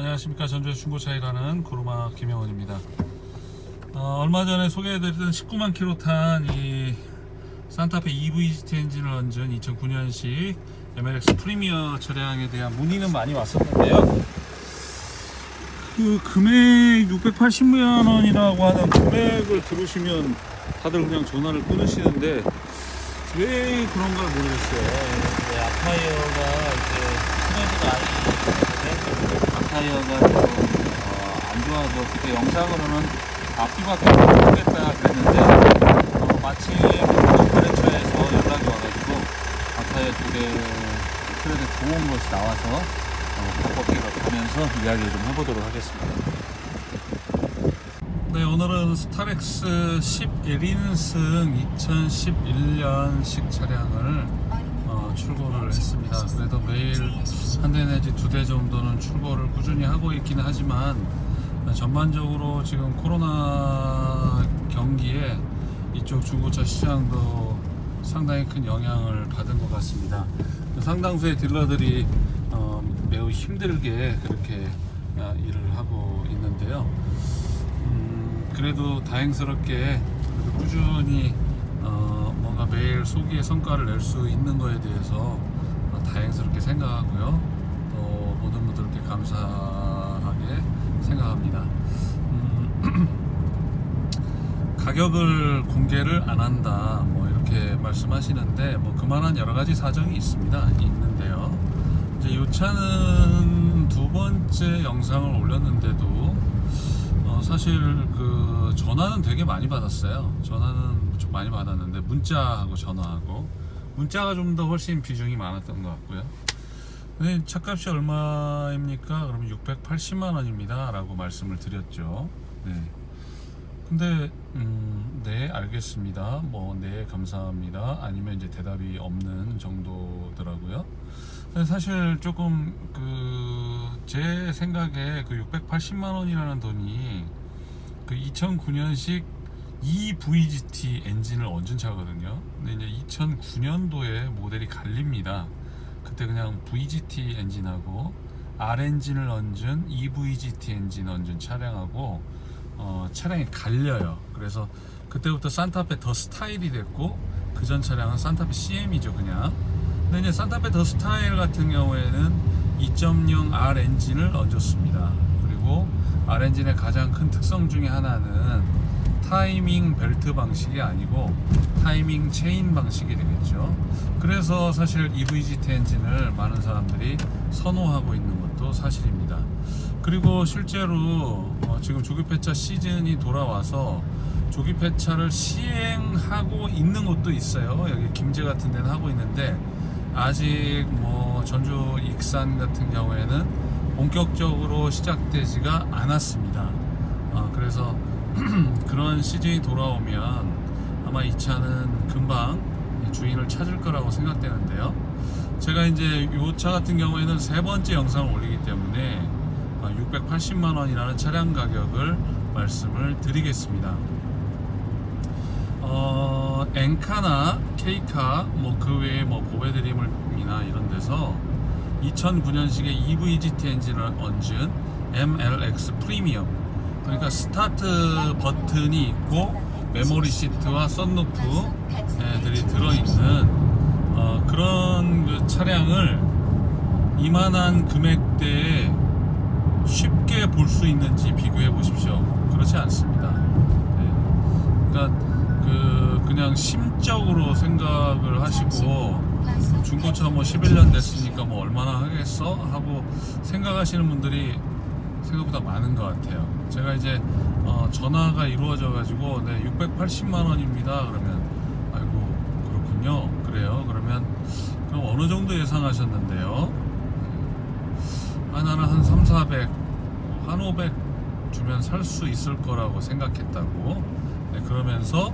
안녕하십니까. 전주의 중고차 일하는 구루마 김영원입니다. 어, 얼마 전에 소개해드렸던 19만 킬로 탄 이 산타페 EVGT 엔진을 얹은 2009년식 MLX 프리미어 차량에 대한 문의는 많이 왔었는데요. 그 금액 680만 원이라고 하는 금액을 들으시면 다들 그냥 전화를 끊으시는데 왜 그런가 모르겠어요. 네, 앞타이어가 이제 아니기 앞 타이어가 좀, 어, 안 좋아서 그때 영상으로는 앞뒤밖에 모르겠다 그랬는데 어, 마침 거래처에서 연락이 와가지고 앞타이어 두개 트레드 좋은 것이 나와서 어, 바꿔기로 하면서 이야기를 좀 해보도록 하겠습니다. 네, 오늘은 스타렉스 11인승 2011년식 차량을 어, 출고를 했습니다. 그래도 매일 한 대 내지 두 대 정도는 출고를 꾸준히 하고 있기는 하지만 어, 전반적으로 지금 코로나 경기에 이쪽 중고차 시장도 상당히 큰 영향을 받은 것 같습니다. 상당수의 딜러들이 어, 매우 힘들게 그렇게 어, 일을 하고 있는데요. 음, 그래도 다행스럽게 그래도 꾸준히 어, 매일 소기의 성과를 낼 수 있는 거에 대해서 어, 다행스럽게 생각하고요. 또 모든 분들께 감사하게 생각합니다. 음, 가격을 공개를 안 한다, 뭐 이렇게 말씀하시는데 뭐 그만한 여러 가지 사정이 있습니다. 있는데요. 이제 이 차는 두 번째 영상을 올렸는데도 어, 사실 그 전화는 되게 많이 받았어요. 전화는 좀 많이 받았는데 문자하고 전화하고 문자가 좀 더 훨씬 비중이 많았던 것 같고요. 근데 차값이 얼마입니까? 그러면 680만 원입니다 라고 말씀을 드렸죠. 네. 근데 음, 네 알겠습니다. 뭐 네 감사합니다. 아니면 이제 대답이 없는 정도더라고요. 근데 사실 조금 그 제 생각에 그 680만 원이라는 돈이 그 2009년식 EVGT 엔진을 얹은 차거든요. 근데 이제 2009년도에 모델이 갈립니다. 그때 그냥 VGT 엔진하고 R 엔진을 얹은 EVGT 엔진 얹은 차량하고 어, 차량이 갈려요. 그래서 그때부터 산타페 더 스타일이 됐고 그 전 차량은 산타페 CM이죠 그냥. 근데 이제 산타페 더 스타일 같은 경우에는 2.0 R 엔진을 얹었습니다. 그리고 R 엔진의 가장 큰 특성 중에 하나는 타이밍 벨트 방식이 아니고 타이밍 체인 방식이 되겠죠. 그래서 사실 EVGT 엔진을 많은 사람들이 선호하고 있는 것도 사실입니다. 그리고 실제로 어, 지금 조기폐차 시즌이 돌아와서 조기폐차를 시행하고 있는 곳도 있어요. 여기 김제 같은 데는 하고 있는데 아직 뭐 전주 익산 같은 경우에는 본격적으로 시작되지가 않았습니다. 어, 그래서 그런 시즌이 돌아오면 아마 이 차는 금방 주인을 찾을 거라고 생각되는데요. 제가 이제 이 차 같은 경우에는 세 번째 영상을 올리기 때문에 680만 원이라는 차량 가격을 말씀을 드리겠습니다. 어, 엔카나 K카 뭐 그 외에 뭐 보배드림이나 이런 데서 2009년식의 EVGT 엔진을 얹은 MLX 프리미엄 그러니까 스타트 버튼이 있고 메모리 시트와 썬루프들이 들어있는 어, 그런 그 차량을 이만한 금액대에 쉽게 볼 수 있는지 비교해 보십시오. 그렇지 않습니다. 네. 그러니까 그 그냥 심적으로 생각을 하시고 중고차 뭐 11년 됐으니까 뭐 얼마나 하겠어 하고 생각하시는 분들이 생각보다 많은 것 같아요. 제가 이제 어, 전화가 이루어져 가지고 네 680만 원입니다. 그러면 아이고 그렇군요. 그래요. 그러면 그럼 어느 정도 예상하셨는데요? 아 나는 한 3, 400, 한 500 주면 살 수 있을 거라고 생각했다고. 네, 그러면서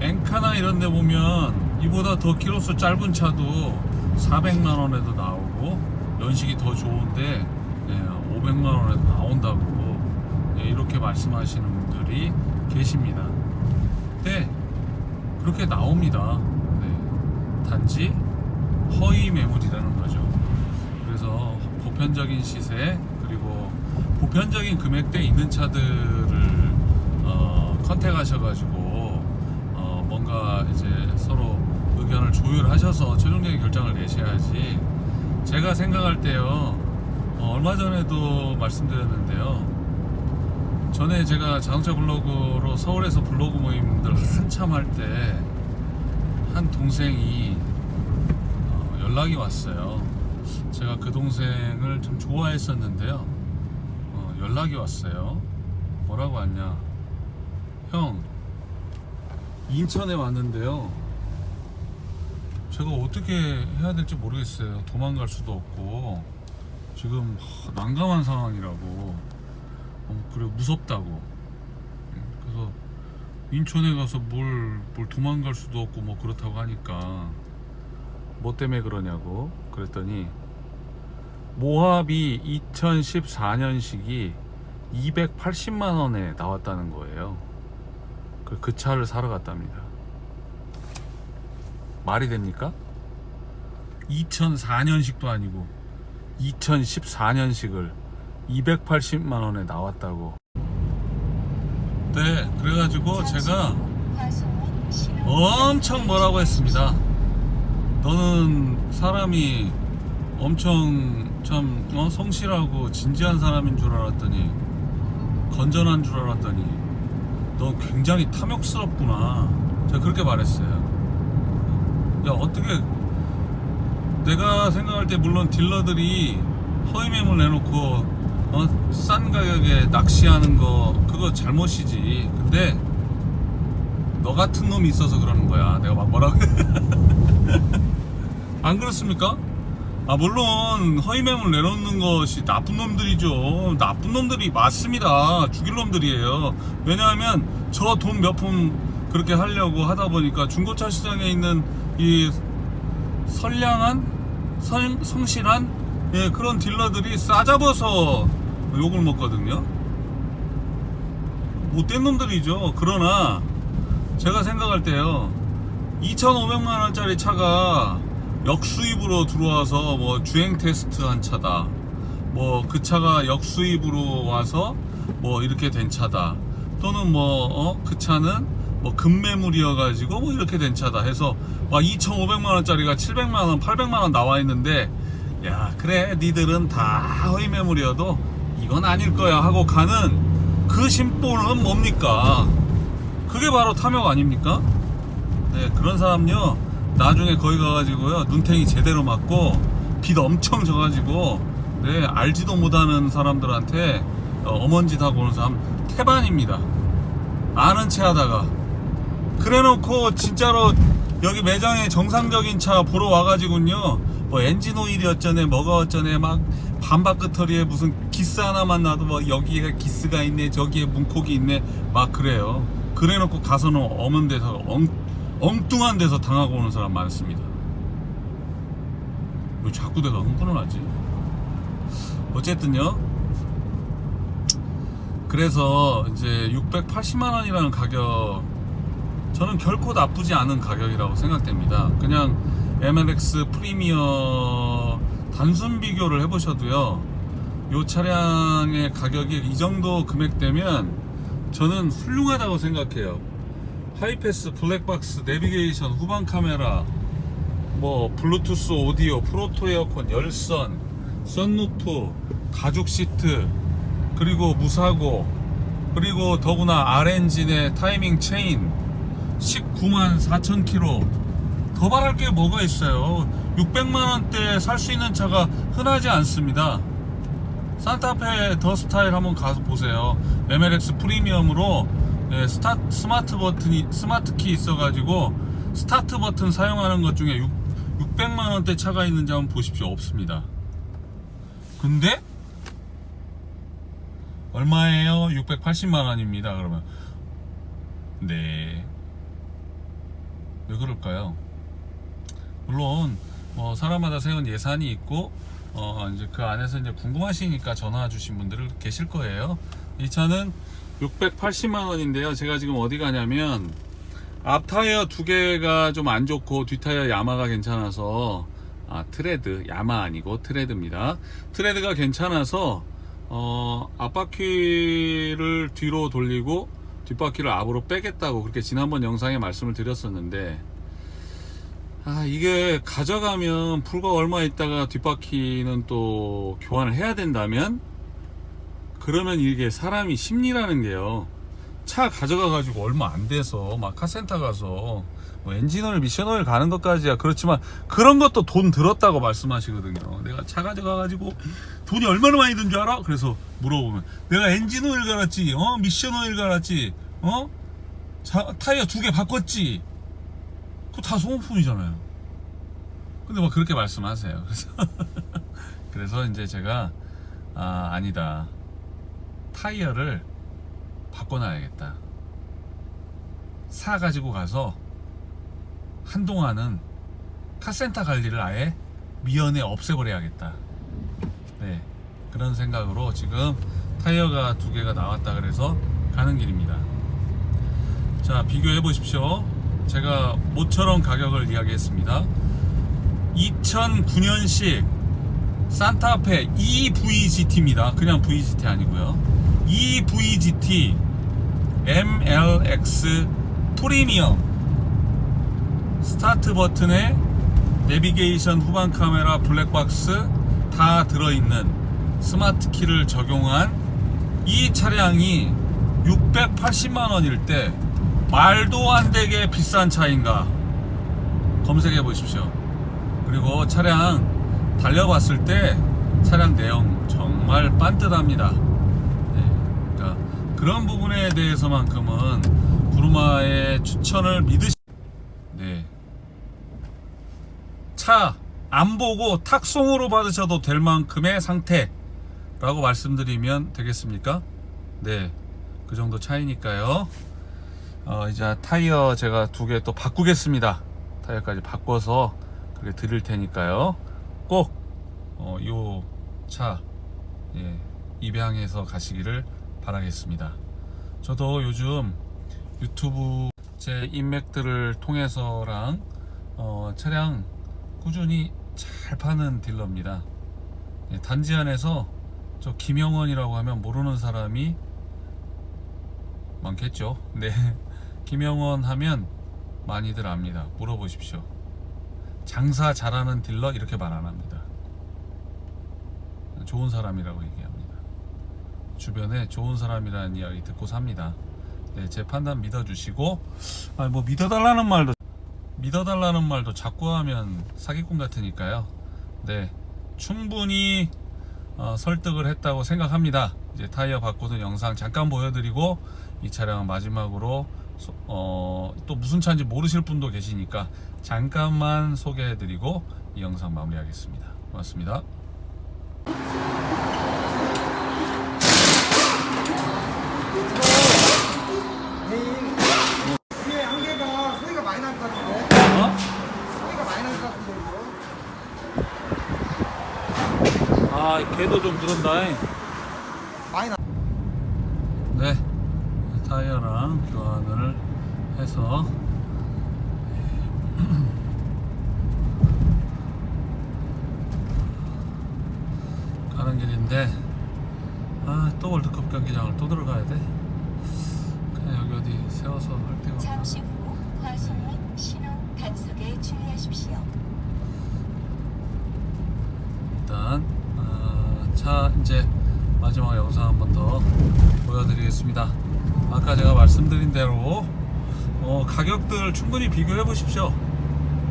엔카나 이런 데 보면 이보다 더 키로수 짧은 차도 400만 원에도 나오고 연식이 더 좋은데 네, 500만 원에도 나온다고 네, 이렇게 말씀하시는 분들이 계십니다. 네, 그렇게 나옵니다. 네, 단지 허위 매물이라는 거죠. 그래서 보편적인 시세 그리고 보편적인 금액대에 있는 차들을 어, 컨택하셔가지고 어, 뭔가 이제 서로 의견을 조율하셔서 최종적인 결정을 내셔야지 제가 생각할 때요 어, 얼마 전에도 말씀드렸는데요 전에 제가 자동차 블로그로 서울에서 블로그 모임들 한참 할 때 한 동생이 어, 연락이 왔어요. 제가 그 동생을 참 좋아했었는데요. 어, 연락이 왔어요. 뭐라고 왔냐? 형, 인천에 왔는데요. 제가 어떻게 해야 될지 모르겠어요. 도망갈 수도 없고 지금 하, 난감한 상황이라고. 어, 그래 무섭다고. 음, 그래서 인천에 가서 뭘, 뭘 도망갈 수도 없고 뭐 그렇다고 하니까 뭐 때문에 그러냐고 그랬더니 모합이 2014년식이 280만 원에 나왔다는 거예요. 그, 그 차를 사러 갔답니다. 말이 됩니까? 2004년식도 아니고 2014년식을 280만 원에 나왔다고. 네, 그래가지고 제가 엄청 뭐라고 했습니다. 너는 사람이 엄청 참 어, 성실하고 진지한 사람인 줄 알았더니 건전한 줄 알았더니 너 굉장히 탐욕스럽구나. 제가 그렇게 말했어요. 야 어떻게 내가 생각할 때 물론 딜러들이 허위 매물 내놓고 어, 싼 가격에 낚시하는 거 그거 잘못이지. 근데 너 같은 놈이 있어서 그러는 거야. 내가 막 뭐라고 안 그렇습니까? 아 물론 허위 매물 내놓는 것이 나쁜 놈들이죠. 나쁜 놈들이 맞습니다. 죽일 놈들이에요. 왜냐하면 저 돈 몇 푼 그렇게 하려고 하다 보니까 중고차 시장에 있는 이 선량한 성, 성실한 예, 그런 딜러들이 싸잡아서 욕을 먹거든요. 못된 놈들이죠. 그러나 제가 생각할 때요. 2,500만 원짜리 차가 역수입으로 들어와서 뭐 주행 테스트 한 차다. 뭐 그 차가 역수입으로 와서 뭐 이렇게 된 차다. 또는 뭐그 차는 뭐 급매물이어 가지고 뭐 이렇게 된 차다 해서 와 2,500만 원짜리가 700만 원, 800만 원 나와 있는데 야 그래 니들은 다 허위 매물이어도 이건 아닐 거야 하고 가는 그 심보는 뭡니까? 그게 바로 탐욕 아닙니까? 네, 그런 사람요. 나중에 거기 가가지고요. 눈탱이 제대로 맞고, 빚 엄청 져가지고, 네, 알지도 못하는 사람들한테 어, 어먼짓 하고 오는 사람 태반입니다. 아는 체 하다가. 그래 놓고, 진짜로 여기 매장에 정상적인 차 보러 와가지고요. 뭐 엔진 오일이 어쩌네, 뭐가 어쩌네, 막 반박 끄터리에 무슨 기스 하나만 놔도 뭐 여기에 기스가 있네, 저기에 문콕이 있네, 막 그래요. 그래 놓고 가서는 어문 데서 엉, 엉뚱한 데서 당하고 오는 사람 많습니다. 왜 자꾸 내가 흥분을 하지? 어쨌든요. 그래서 이제 680만 원이라는 가격 저는 결코 나쁘지 않은 가격이라고 생각됩니다. 그냥 MLX 프리미어 단순 비교를 해보셔도요. 이 차량의 가격이 이 정도 금액대면 저는 훌륭하다고 생각해요. 하이패스, 블랙박스, 내비게이션, 후방 카메라, 뭐 블루투스 오디오, 프로토 에어컨, 열선, 썬루프, 가죽 시트, 그리고 무사고, 그리고 더구나 R엔진의 타이밍 체인, 19만 4천 킬로. 더 바랄 게 뭐가 있어요? 600만 원대 살수 있는 차가 흔하지 않습니다. 산타페 더 스타일 한번 가서 보세요. MLX 프리미엄으로 예, 스타, 스마트 버튼이 스마트 키 있어가지고 스타트 버튼 사용하는 것 중에 6, 600만 원대 차가 있는지 한번 보십시오. 없습니다. 근데 얼마예요? 680만 원입니다. 그러면 네. 왜 그럴까요? 물론 뭐 사람마다 세운 예산이 있고 어 이제 그 안에서 이제 궁금하시니까 전화 주신 분들 계실 거예요. 이 차는 680만 원인데요. 제가 지금 어디 가냐면 앞 타이어 두 개가 좀 안 좋고 뒷 타이어 야마가 괜찮아서 아 트레드 야마 아니고 트레드입니다. 트레드가 괜찮아서 어, 앞바퀴를 뒤로 돌리고 뒷바퀴를 앞으로 빼겠다고 그렇게 지난번 영상에 말씀을 드렸었는데 아 이게 가져가면 불과 얼마 있다가 뒷바퀴는 또 교환을 해야 된다면 그러면 이게 사람이 심리라는 게요. 차 가져가 가지고 얼마 안 돼서 막 카센터 가서 뭐 엔진오일 미션오일 가는 것까지야. 그렇지만 그런 것도 돈 들었다고 말씀하시거든요. 내가 차 가져가 가지고 돈이 얼마나 많이 든 줄 알아? 그래서 물어보면. 내가 엔진 오일 갈았지 어? 미션 오일 갈았지 어? 자, 타이어 두 개 바꿨지. 그거 다 소모품이잖아요. 근데 막 그렇게 말씀하세요. 그래서 그래서 이제 제가 아 아니다. 타이어를 바꿔놔야겠다. 사 가지고 가서 한동안은 카센터 관리를 아예 미연에 없애버려야겠다 네 그런 생각으로 지금 타이어가 두 개가 나왔다 그래서 가는 길입니다. 자 비교해 보십시오. 제가 모처럼 가격을 이야기했습니다. 2009년식 산타페 EVGT입니다. 그냥 VGT 아니고요. EVGT MLX 프리미엄 스타트 버튼에 내비게이션 후방 카메라 블랙박스 다 들어있는 스마트 키를 적용한 이 차량이 680만 원일 때 말도 안 되게 비싼 차인가 검색해 보십시오. 그리고 차량 달려봤을 때 차량 내용 정말 빤듯합니다. 네, 그러니까 그런 부분에 대해서만큼은 부르마의 추천을 믿으시. 네. 차 안 보고 탁송으로 받으셔도 될 만큼의 상태라고 말씀드리면 되겠습니까? 네. 그 정도 차이니까요. 어, 이제 타이어 제가 두 개 또 바꾸겠습니다. 타이어까지 바꿔서 그렇게 드릴 테니까요. 꼭, 어, 요 차, 예, 입양해서 가시기를 바라겠습니다. 저도 요즘 유튜브 제 인맥들을 통해서랑, 어, 차량 꾸준히 잘 파는 딜러입니다. 예, 단지 안에서 저 김영원이라고 하면 모르는 사람이 많겠죠. 네. 김영원 하면 많이들 압니다. 물어보십시오. 장사 잘하는 딜러 이렇게 말 안 합니다. 좋은 사람이라고 얘기합니다. 주변에 좋은 사람이라는 이야기 듣고 삽니다. 네, 제 판단 믿어주시고, 아니 뭐 믿어달라는 말도 믿어달라는 말도 자꾸 하면 사기꾼 같으니까요. 네, 충분히 어, 설득을 했다고 생각합니다. 이제 타이어 바꾸는 영상 잠깐 보여드리고 이 차량은 마지막으로 소- 어, 또 무슨 차인지 모르실 분도 계시니까 잠깐만 소개해드리고 이 영상 마무리하겠습니다. 고맙습니다. 이게 안개가 소리가 많이 날 것 같은데? 어? 소리가 많이 날 것 같은데 이거? 아, 걔도 좀 그런다. 많이 나. 네, 타이어랑 교환을 해서 가는 길인데 아 또 월드컵 경기장을 또 들어가야 돼. 그냥 여기 어디 세워서 할 데가 없나? 잠시 후 과속문 신호 단속에 주의하십시오. 일단 아, 차 이제 마지막 영상 한 번 더 보여드리겠습니다. 아까 제가 말씀드린 대로 어, 가격들 충분히 비교해 보십시오.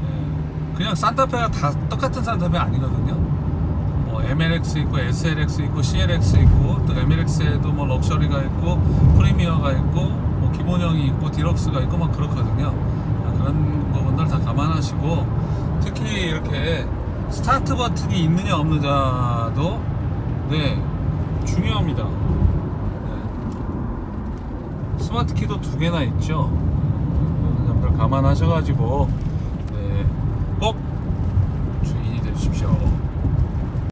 예, 그냥 산타페가 다 똑같은 산타페 아니거든요. 뭐 MLX 있고 SLX 있고 CLX 있고 또 MLX에도 뭐 럭셔리가 있고 프리미어가 있고 뭐 기본형이 있고 디럭스가 있고 막 그렇거든요. 아, 그런 부분들 다 감안하시고 특히 이렇게 스타트 버튼이 있느냐 없느냐도 네 중요합니다. 네. 스마트 키도 두 개나 있죠. 점들 감안하셔가지고 네, 꼭 주인이 되십시오.